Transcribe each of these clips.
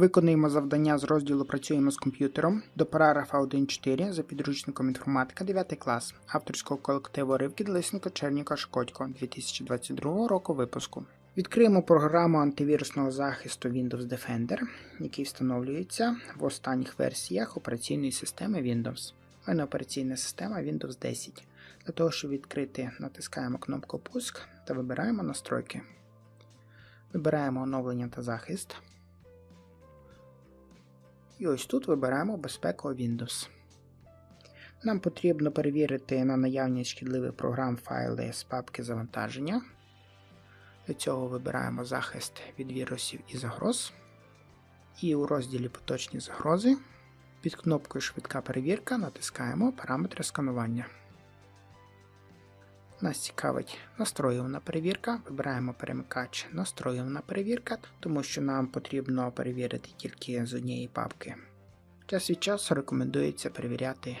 Виконуємо завдання з розділу Працюємо з комп'ютером до параграфа 1.4 за підручником інформатика 9 клас авторського колективу Ривки Лисенко Черніка Шкодько 2022 року випуску. Відкриємо програму антивірусного захисту Windows Defender, який встановлюється в останніх версіях операційної системи Windows. У мене операційна система Windows 10. Для того, щоб відкрити, натискаємо кнопку Пуск та вибираємо настройки. Вибираємо оновлення та захист. І ось тут вибираємо безпеку Windows. Нам потрібно перевірити на наявність шкідливих програм файли з папки завантаження. Для цього вибираємо захист від вірусів і загроз. І у розділі Поточні загрози під кнопкою Швидка перевірка натискаємо параметри сканування. Нас цікавить настроювана перевірка. Вибираємо перемикач настроювана перевірка, тому що нам потрібно перевірити тільки з однієї папки. Час від часу рекомендується перевіряти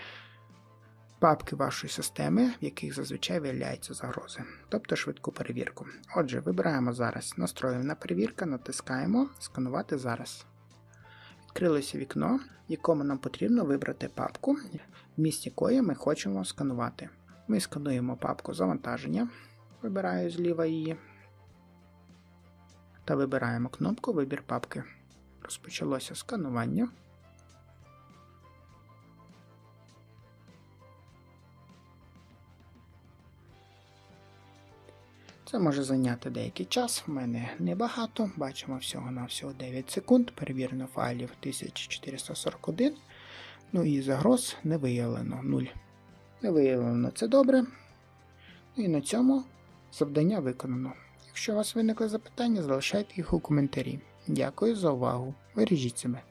папки вашої системи, в яких зазвичай виявляються загрози, тобто швидку перевірку. Отже, вибираємо зараз настроювана перевірка, натискаємо Сканувати зараз. Відкрилося вікно, в якому нам потрібно вибрати папку, в місці якої ми хочемо сканувати. Ми скануємо папку завантаження, вибираю зліва її та вибираємо кнопку Вибір папки. Розпочалося сканування. Це може зайняти деякий час, в мене небагато, бачимо всього на всього 9 секунд, перевірено файлів 1441, ну і загроз не виявлено 0. Не виявлено це добре. Ну і на цьому завдання виконано. Якщо у вас виникли запитання, залишайте їх у коментарі. Дякую за увагу. Бережіть себе.